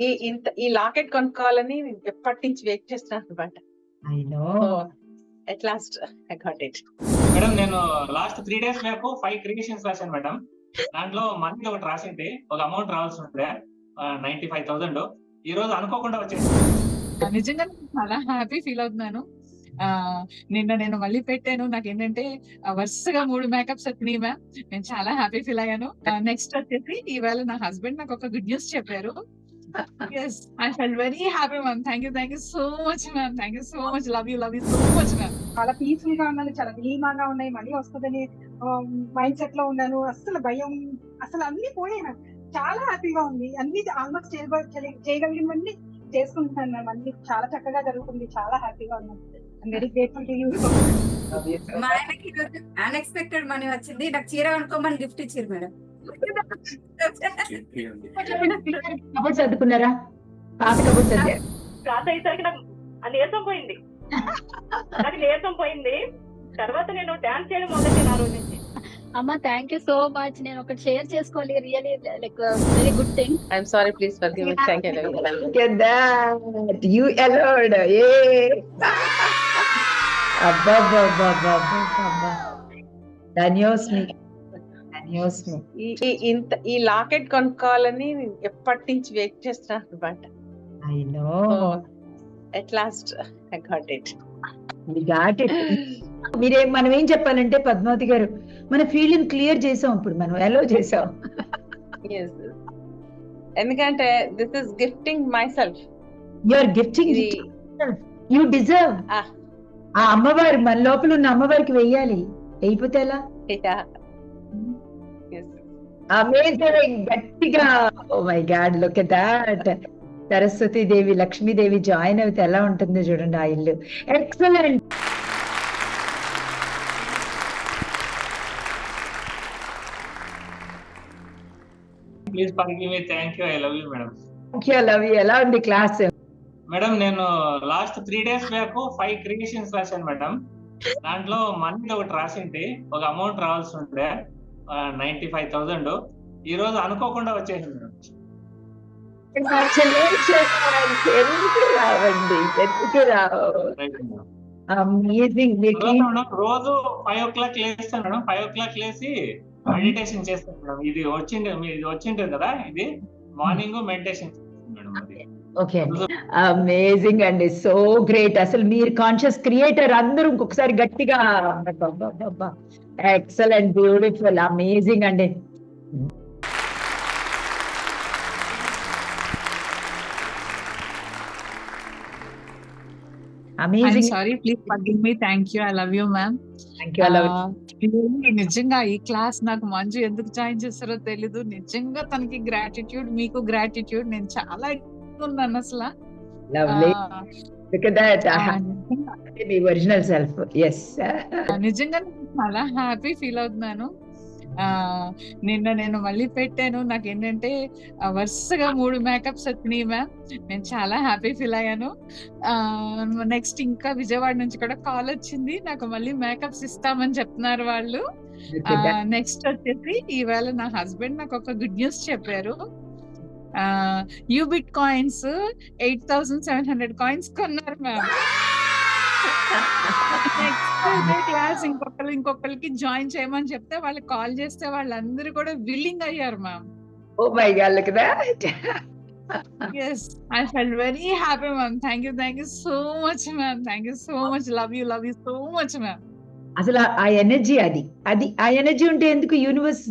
ఈ ఇంత ఈ లాకెట్ కొనుక్కోవాలని ఎప్పటి నుంచి వెయిట్ చేస్తున్నాను అనమాట I know. At last I got it madam నేను last three days back five creations రాశాను మేడం. దాంట్లో మనీ ఒకటి రాసింది. ఒక అమౌంట్ రావాల్సి ఉంటే నైన్టీ ఫైవ్ థౌసండ్ ఈ రోజు అనుకోకుండా వచ్చేసి నిజంగా నేను చాలా హ్యాపీ ఫీల్ అవుతున్నాను. నిన్న నేను మళ్ళీ పెట్టాను. నాకు ఏంటంటే వరుసగా మూడు మేకప్స్ వచ్చినాయి మ్యామ్ నేను చాలా హ్యాపీ ఫీల్ అయ్యాను. నెక్స్ట్ వచ్చేసి ఈవేళ నా హస్బెండ్ నాకు ఒక గుడ్ న్యూస్ చెప్పారు. Yes I fell very happy ma'am thank you thank you so much ma'am thank you so much love you love you so much ma'am చాలా పీస్ఫుల్గా ఉన్నాను చాలా ధీమాగా ఉన్నాయి. మళ్ళీ వస్తుందని మైండ్ సెట్లో ఉన్నాను. అసలు భయం అసలు అన్ని పోయాయి నాకు చాలా హ్యాపీగా ఉంది. అన్ని ఆల్మోస్ట్ చేయగలిగినవన్నీ చేసుకుంటున్నాను మ్యామ్ అన్ని చాలా చక్కగా జరుగుతుంది. చాలా హ్యాపీగా ఉన్నాను వెరీ గ్రేట్ఫుల్ టు యూ మా ఆయనకి అన్ఎక్స్పెక్టెడ్ మనీ వచ్చింది. నాకు చీర కొనుక్కోమని గిఫ్ట్ ఇచ్చారు మేడం. కబోర్డ్ సర్దుకున్నారా? పాత కబోర్డ్ సర్దారు క్లాస్ అయ్యేసరికి నాకు ఆ నీరసం పోయింది. నాకు నీరసం పోయింది. తర్వాత నేను డాన్స్ చేయడం మొదలెట్టాను ఆ రోజు నుంచి. అమ్మ థ్యాంక్ యూ సో మచ్ నేను ఒకటి షేర్ చేసుకోవాలి. Really like very good thing I'm sorry please forgive it thank you Look at that. You allowed. Yay. అబ్బా అబ్బా అబ్బా అబ్బా అబ్బా అబ్బా ధన్యోస్మి ఈ ఇంత ఈ లాకెట్ కొనుక్కోవాలని ఎప్పటి నుంచి వెయిట్ చేస్తున్నాను అనమాట I know at last I got it ghat మీరే మనం ఏం చెప్పాలంటే పద్మావతి గారు మన ఫీల్డ్ క్లియర్ చేసాం ఇప్పుడు మనం ఎలో చేసాం. ఎందుకంటే this is gifting myself you are gifting you deserve. ఆ అమ్మవారు మన లోపల ఉన్న అమ్మవారికి వెయ్యాలి. అయిపోతే ఎలా. అమేజింగ్ గట్టిగా. ఓ my God look at that Saraswati Devi Lakshmidevi join అయితే ఎలా ఉంటుందో చూడండి ఆ ఇల్లు. Excellent please forgive me thank you I love you madam love ఎలా ఉంది క్లాస్? మేడం నేను last three days back five creations రాశాను మేడం దాంట్లో మనీ ఒకటి రాసింది ఒక అమౌంట్ రావాల్సి ఉంటే నైన్టీ ఫైవ్ థౌసండ్ ఈ రోజు అనుకోకుండా వచ్చేసింది మేడం. రోజు ఫైవ్ ఓ క్లాక్ లేస్తాను మేడం. ఫైవ్ ఓ క్లాక్ లేసి మెడిటేషన్ చేస్తాను మేడం. ఇది వచ్చింది ఇది వచ్చింటుంది కదా ఇది మార్నింగ్ మెడిటేషన్. ఓకే. అమేజింగ్ అండి. సో గ్రేట్ అసలు మీరు కాన్షియస్ క్రియేటర్ అందరూ ఇంకొకసారి గట్టిగా ఎక్సలెంట్ బ్యూటిఫుల్ అమేజింగ్ అండి. Amazing sorry please forgive me thank you I love you ma'am thank you love నిజంగా ఈ క్లాస్ నాకు మంజు ఎందుకు జాయిన్ చేస్తారో తెలీదు. నిజంగా తనకి గ్రాటిట్యూడ్ మీకు గ్రాటిట్యూడ్ నేను చాలా ఉన్నాను అసలు? లవ్లీ లుక్ దట్ మీ ఒరిజినల్ సెల్ఫ్ ఎస్ నిజంగా. చాలా హ్యాపీ ఫీల్ అవుతున్నాను. ఆ నిన్న నేను మళ్ళీ పెట్టాను. నాకు ఏంటంటే వరుసగా మూడు మేకప్స్ వచ్చినాయి మ్యామ్ నేను చాలా హ్యాపీ ఫీల్ అయ్యాను. నెక్స్ట్ ఇంకా విజయవాడ నుంచి కూడా కాల్ వచ్చింది. నాకు మళ్ళీ మేకప్స్ ఇస్తామని చెప్తున్నారు వాళ్ళు. నెక్స్ట్ వచ్చేసి ఈవేళ నా హస్బెండ్ నాకు ఒక గుడ్ న్యూస్ చెప్పారు. Ubit coins eight thousand seven hundred coins కొన్నారు మ్యామ్. క్లాస్ ఇంకొకరు ఇంకొకరికి జాయిన్ చేయమని చెప్తే వాళ్ళు కాల్ చేస్తే వాళ్ళందరూ కూడా విల్లింగ్ అయ్యారు ma'am. Oh my God look that. Yes I fell very happy ma'am thank you thank you so much ma'am thank you so much love you love you so much ma'am అసలు ఆ energy అది. అది ఆ energy ఉంటే ఎందుకు universe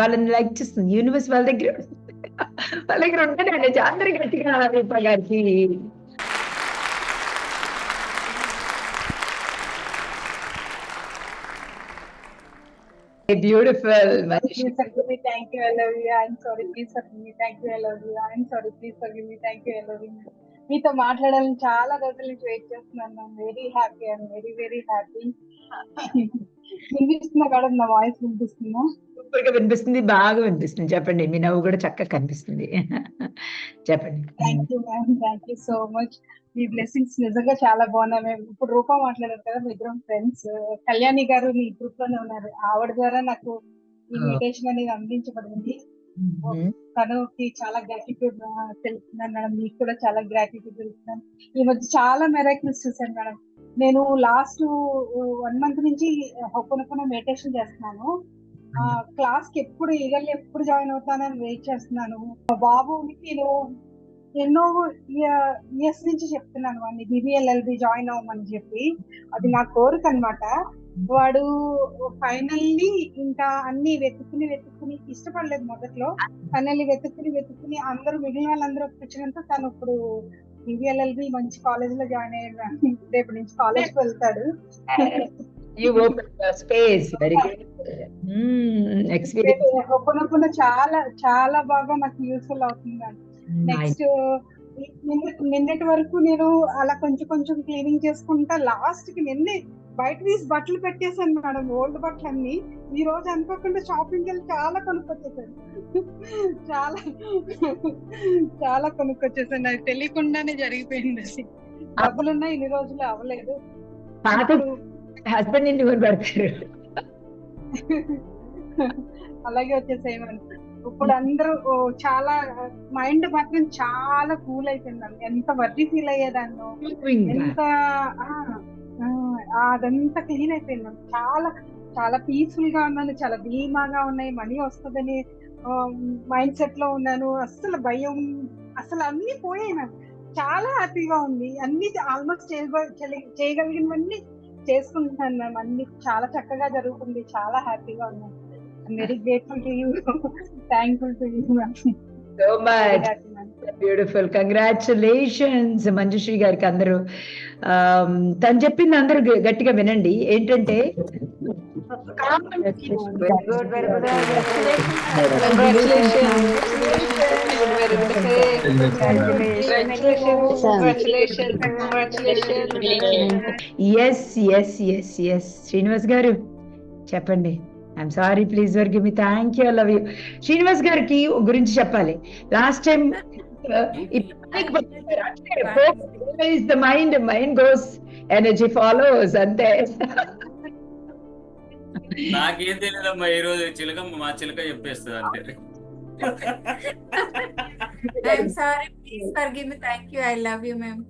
వాళ్ళని like చేస్తుంది? Universe వాళ్ళ దగ్గర వాళ్ళ దగ్గర ఉంటుంది ఎనర్జీ అందరు గట్టిగా రూప గారికి beautiful Please forgive me, thank you, I love you. I'm sorry, please forgive me, thank you, I love you. I'm sorry, please forgive me, thank you, I love you. మీతో మాట్లాడాలని చాలా రోజుల నుంచి వెయిట్ చేస్తున్నాను very happy and very very happy వినిపిస్తుందా madam నా voice వినిపిస్తుందా సూపర్గా వినిపిస్తుంది బాగా వినిపిస్తుంది. చెప్పండి మీ నవ్వు కూడా చక్కగా కనిపిస్తుంది. చెప్పండి. Thank you ma'am thank you so much me blessings నిజంగా చాలా బాగున్నాయి మేము ఇప్పుడు రూపా మాట్లాడారు కదా మీ ఇద్దరం ఫ్రెండ్స్ కళ్యాణి గారు మీ గ్రూప్లోనే ఉన్నారు. ఆవిడ ద్వారా నాకు ఈ. మెడిటేషన్ అనేది అందించబడింది. తనకి చాలా గ్రాటిట్యూడ్ తెలుస్తున్నాను మేడం మీకు కూడా చాలా గ్రాటిట్యూడ్ తెలుస్తున్నాను ఈ మధ్య చాలా మెరాకిల్స్ చూసాను మేడం నేను లాస్ట్ వన్ మంత్ నుంచి హొప్పనొప్పన మెడిటేషన్ చేస్తున్నాను. క్లాస్కి ఎప్పుడు ఈగర్లీ ఎప్పుడు జాయిన్ అవుతానని వెయిట్ చేస్తున్నాను. బాబుకి నేను ఎన్నో ఇయర్స్ నుంచి చెప్తున్నాను వాడిని. బీబీఎల్ఎల్బి జాయిన్ అవ్వమని చెప్పి. అది నా కోరిక అన్నమాట. వాడు ఫైనల్లీ ఇంకా అన్ని వెతుక్కుని వెతుక్కుని ఇష్టపడలేదు మొదట్లో. ఫైనల్లీ వెతుక్కుని వెతుక్కుని అందరూ మిగిలిన వాళ్ళందరూ వచ్చినంత తను ఇప్పుడు బీబీఎల్ఎల్బి మంచి కాలేజ్లో జాయిన్ అయ్యాడు. రేపు నుంచి కాలేజ్కి వెళ్తాడు. Space. Very good. Mm, experience. ఒప్పునప్పుడు చాలా చాలా బాగా నాకు యూస్ఫుల్ అవుతుంది Nice. నెక్స్ట్ నిన్నటి వరకు నేను అలా కొంచెం కొంచెం క్లీనింగ్ చేసుకుంటా లాస్ట్కి నిన్నే బయట తీసి బట్టలు పెట్టేశాను మేడం ఓల్డ్ బట్టలు అన్ని ఈ రోజు అనుకోకుండా షాపింగ్ వెళ్ళి చాలా కొనుక్కొచ్చేసాను చాలా చాలా కొనుక్కొచ్చేసాను అది తెలియకుండానే జరిగిపోయింది అది డబ్బులున్నా ఇన్ని రోజులు అవ్వలేదు హస్బెండ్ ఇంటి కొని పెడతారు. అలాగే వచ్చేసాయి మేడం ఇప్పుడు అందరూ చాలా మైండ్ మాత్రం చాలా కూల్ అయిపోయిందండి. ఎంత వర్రీ ఫీల్ అయ్యేదాన్నో ఎంత అదంతా క్లీన్ అయిపోయింది మేడం. చాలా చాలా పీస్ఫుల్గా ఉన్నాను చాలా ధీమాగా ఉన్నాయి మనీ వస్తుందని మైండ్ సెట్లో ఉన్నాను. అస్సలు భయం అసలు అన్ని పోయాయి మేడం చాలా హ్యాపీగా ఉంది. అన్ని ఆల్మోస్ట్ చేయగలిగినవన్నీ చేసుకుంటున్నాను మ్యామ్. అన్ని చాలా చక్కగా జరుగుతుంది. చాలా హ్యాపీగా ఉన్నాను. Very grateful to you thankful to you ma'am so much beautiful congratulations Manjushree గారికి అందరూ. Um, తను చెప్పింది అందరూ గట్టిగా వినండి. ఏంటంటే yes yes yes yes Srinivas garu చెప్పండి. I'm sorry please forgive me thank you love you Srinivas గారికి గురించి చెప్పాలి. Last time the mind mind goes energy follows అంతే. నాకేం తెలియదమ్మా ఈ రోజు చిలకమ్మ మా చిలక చెప్పేస్తుంది అంతే. I'm sorry please me thank you I love you ma'am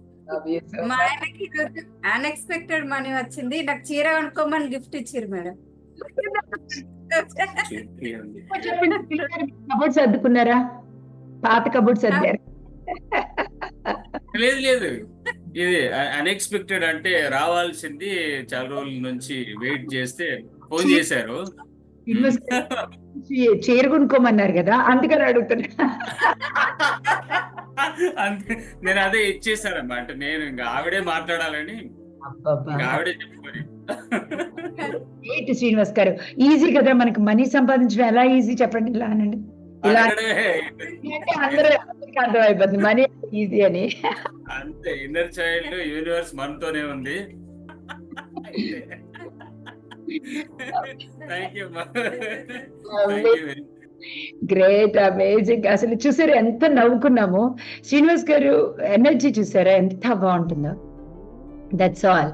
మా ఆయనకి అన్ఎక్స్పెక్టెడ్ మనీ వచ్చింది. నాకు చీర కొనుక్కోమని గిఫ్ట్ ఇచ్చారు మేడం. కబోర్డ్ సర్దుకున్నారా? పాత కబోర్డ్ సర్దారు? లేదు లేదు. ఇది అన్ఎక్స్పెక్టెడ్ అంటే రావాల్సింది చాలా రోజుల నుంచి వెయిట్ చేస్తే ఫోన్ చేశారు. చీర కొనుక్కోమన్నారు కదా అందుకని అడుగుతున్నా. అంతే. నేను అదే ఇచ్చేసానమ్మా అంటే నేను ఇంకా ఆవిడే మాట్లాడాలని ఇంకా ఆవిడే చెప్పుకొని ఏంటి శ్రీనివాస్ గారు ఈజీ కదా మనకి మనీ సంపాదించడం ఎలా ఈజీ చెప్పండి ఇలా అనండి. ఇలా అందరూ అర్థమైపోతుంది మనీ ఈజీ అని. అంతే. ఇన్నర్ చైల్డ్ యూనివర్స్ మనతోనే ఉంది. Thank you thank you very great amazing అసలు చూసారు ఎంత నవ్వుకున్నాము. శ్రీనివాస్ గారు ఎనర్జీ చూసారా? ఎంత బాగుంటుందో. దట్స్ ఆల్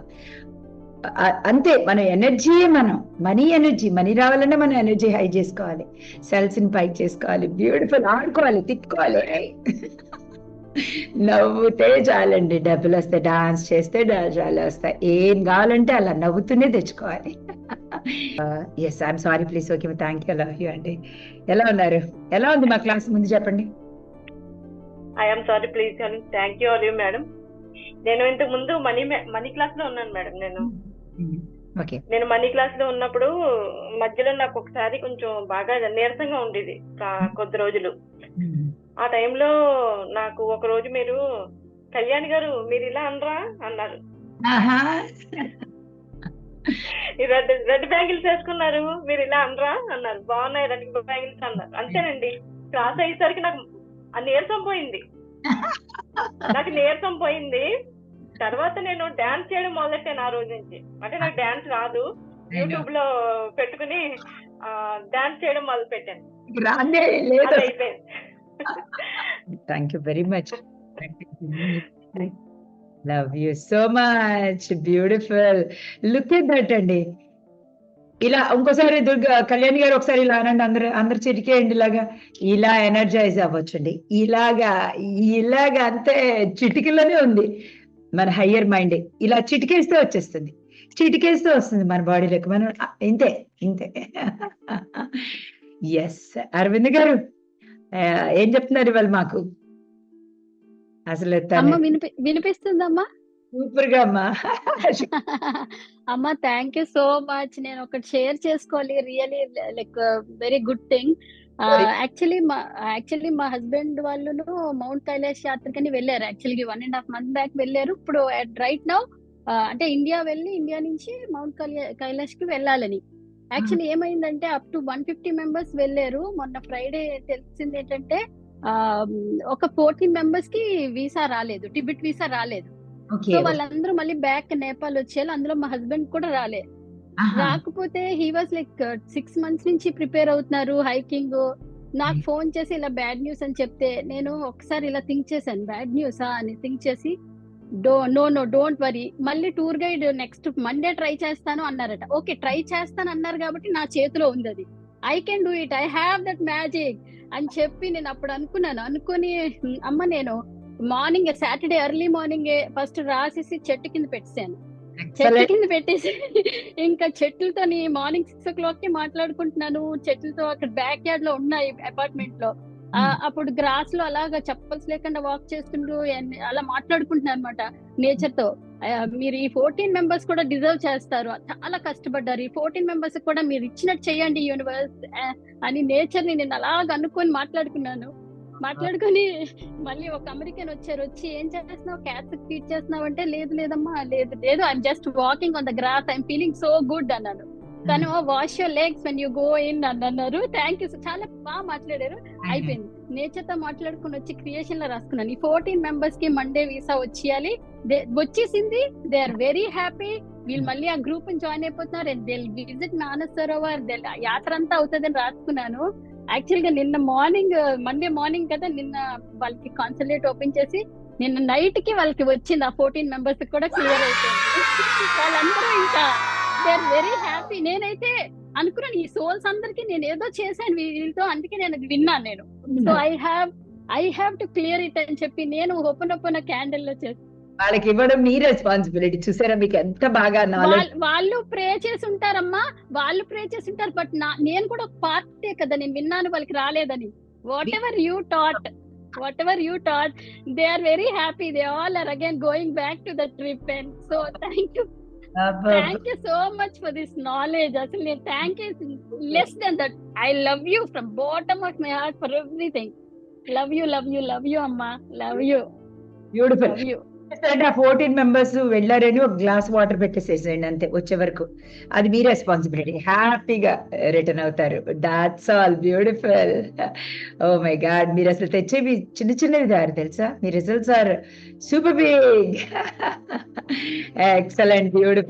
అంతే మన ఎనర్జీయే మనం. మనీ ఎనర్జీ మనీ రావాలంటే మనం ఎనర్జీ హై చేసుకోవాలి. సెల్స్ని పైకి చేసుకోవాలి. బ్యూటిఫుల్ ఆడుకోవాలి తిట్టుకోవాలి. నవ్వుతే చాలండి. డబ్బులు వస్తే డాన్స్ చేస్తే డబ్బులు వస్తాయి ఏం కావాలంటే అలా నవ్వుతూనే తెచ్చుకోవాలి. Yes I'm sorry please okay thank you love you అండి ఎలా ఉన్నారు? ఎలా ఉంది మా క్లాస్? ముందు చెప్పండి. I'm sorry please thank you all you madam నేను ఇంతకు ముందు మనీ మనీ క్లాస్లో ఉన్నాను మేడం నేను. ఓకే నేను మనీ క్లాస్లో ఉన్నప్పుడు మధ్యలో నాకు ఒకసారి కొంచెం బాగా నీరసంగా ఉండేది కొద్ది రోజులు. ఆ టైంలో నాకు ఒక రోజు మీరు కళ్యాణ్ గారు మీరు ఇలా అనరా? అన్నారు. రెడ్ రెడ్ బ్యాంగిల్స్ వేసుకున్నారు. మీరు ఇలా అనరా? అన్నారు. బాగున్నాయి రెడ్ బ్యాంగిల్స్ అన్నారు. అంతేనండి. క్లాస్ అయ్యేసరికి నాకు నీరసం పోయింది. నాకు నీరసం పోయింది. తర్వాత నేను డాన్స్ చేయడం మొదలెట్టాను ఆ రోజు నుంచి. అంటే నాకు డాన్స్ రాదు. యూట్యూబ్లో పెట్టుకుని డాన్స్ చేయడం మొదలు పెట్టాను అయిపోయింది. Thank you very much love you so much beautiful look at that అండి. ఇలా ఇంకోసారి దుర్గా కళ్యాణ్ గారు ఒకసారి ఇలా అనండి అందరు అందరు చిటికేయండి ఇలాగా. ఇలా ఎనర్జైజ్ అవ్వచ్చండి. ఇలాగా ఇలాగా అంతే చిటికలోనే ఉంది మన హయ్యర్ మైండ్ ఇలా చిటికేస్తే వచ్చేస్తుంది. చిటికేస్తే వస్తుంది మన బాడీలోకి మనం ఇంతే ఇంతే. ఎస్ అరవింద్ గారు ఏం చెప్తున్నారు ఇవాళ మాకు? అసలు అమ్మ వినిపి వినిపిస్తుందమ్మా? సూపర్గా అమ్మా. అమ్మ థ్యాంక్ యూ సో మచ్ నేను ఒకటి షేర్ చేసుకోవాలి. Really like very good thing actually మా యాక్చువల్లీ మా హస్బెండ్ వాళ్ళను మౌంట్ కైలాష్ యాత్రకని వెళ్ళారు. Actually one and half month back వెళ్ళారు. ఇప్పుడు రైట్ నౌ అంటే ఇండియా వెళ్ళి ఇండియా నుంచి మౌంట్ కైలాష్కి వెళ్ళాలని. యాక్చువల్లీ ఏమైందంటే up to one fifty members వెళ్ళారు. మొన్న ఫ్రైడే తెలిసింది ఏంటంటే ఒక ఫోర్టీన్ మెంబర్స్కి వీసా రాలేదు టిబెట్ వీసా రాలేదు. సో వాళ్ళందరూ మళ్ళీ బ్యాక్ నేపాల్ వచ్చేయాలి అందులో మా హస్బెండ్ కూడా రాలే. రాకపోతే he was like six months నుంచి ప్రిపేర్ అవుతున్నారు హైకింగ్. నాకు ఫోన్ చేసి ఇలా బ్యాడ్ న్యూస్ అని చెప్తే నేను ఒకసారి ఇలా థింక్ చేశాను బ్యాడ్ న్యూసా అని థింక్ చేసి do no no don't worry మళ్ళీ tour guide next Monday try చేస్తాను అన్నారట. ఓకే ట్రై చేస్తాను అన్నారు కాబట్టి నా చేతిలో ఉంది అది. I can do it I have that magic. అని చెప్పి నేను అప్పుడు అనుకున్నాను. అనుకుని "హ్మ్, అమ్మ నేను morning Saturday early morning first రాసేసి చెట్టు కింద పెట్టాను చెట్టు కింద పెట్టేసి ఇంకా చెట్లతోని మార్నింగ్ సిక్స్ ఓ క్లాక్కి మాట్లాడుకుంటున్నాను. చెట్లతో అక్కడ బ్యాక్ యార్డ్లో ఉన్నాయి అపార్ట్మెంట్లో. ఆ, అప్పుడు గ్రాస్లో అలాగా చెప్పల్స్ లేకుండా వాక్ చేస్తుండ్రు అలా మాట్లాడుకుంటున్నాను అనమాట నేచర్తో. మీరు ఈ ఫోర్టీన్ మెంబర్స్ కూడా డిజర్వ్ చేస్తారు. చాలా కష్టపడ్డారు. ఈ ఫోర్టీన్ మెంబర్స్ కూడా మీరు ఇచ్చినట్టు చేయండి యూనివర్స్ అని నేచర్ని నేను అలాగ అనుకొని మాట్లాడుకున్నాను. మాట్లాడుకొని మళ్ళీ ఒక అమెరికన్ వచ్చారు. వచ్చి ఏం చేస్తున్నావు? క్యాట్స్ ఫీడ్ చేస్తున్నావు అంటే లేదు లేదమ్మా లేదు లేదు I'm just walking on the grass I'm feeling so good అన్నాను. తను wash your legs when you go in అని అన్నారు థ్యాంక్ యూ చాలా బాగా మాట్లాడారు. అయిపోయింది. నేచర్తో మాట్లాడుకుని వచ్చి క్రియేషన్లో రాసుకున్నాను. ఈ ఫోర్టీన్ మెంబర్స్కి మండే వీసా వచ్చేయాలి. వచ్చేసింది. They are very happy. వీళ్ళు మళ్ళీ ఆ గ్రూప్ జాయిన్ అయిపోతున్నారు. దే విజిట్ మానస్ సరోవర్ యాత్ర అంతా అవుతుందని రాసుకున్నాను. యాక్చువల్గా నిన్న మార్నింగ్ మండే మార్నింగ్ కదా నిన్న వాళ్ళకి కాన్సల్టేట్ ఓపెన్ చేసి నిన్న నైట్కి వాళ్ళకి వచ్చింది ఆ ఫోర్టీన్ మెంబర్స్ కూడా క్లియర్ అయిపోయింది. వాళ్ళందరూ ఇంకా దే ఆర్ వెరీ హ్యాపీ. నేనైతే అనుకున్నాను. ఈ సోల్స్ అందరికి నేను ఏదో చేశాను వీళ్ళతో అందుకే నేను విన్నాను నేను. So I have I have to clear it అని చెప్పి నేను ఓపెన్ ఓపెన్ క్యాండిల్లో చేస్తాను వాళ్ళకి ఇవ్వడం మీ రెస్పాన్సిబిలిటీ చూసారా మీకు ఎంత బాగా వాళ్ళు ప్రే చేసి ఉంటారమ్మా. వాళ్ళు ప్రే చేసి ఉంటారు బట్ నా నేను కూడా ఒక పార్టే కదా నేను విన్నాను వాళ్ళకి రాలేదని. Whatever you taught whatever you taught they are very happy they all are again going back to the trip and so thank you thank you so much for this knowledge. Actually, thank you less than that. I love you from bottom of my heart for everything. Love you, love you, love you, Amma. Love you. Beautiful. Love you. ఆ fourteen members వెళ్ళారని ఒక glass water పెట్టేసేసేయండి అంతే వచ్చే వరకు. అది మీ responsibility హ్యాపీగా రిటర్న్ అవుతారు. That's all beautiful oh my God మీరు అసలు తెచ్చేవి చిన్న చిన్నవి దారు తెలుసా? మీ results are super big excellent beautiful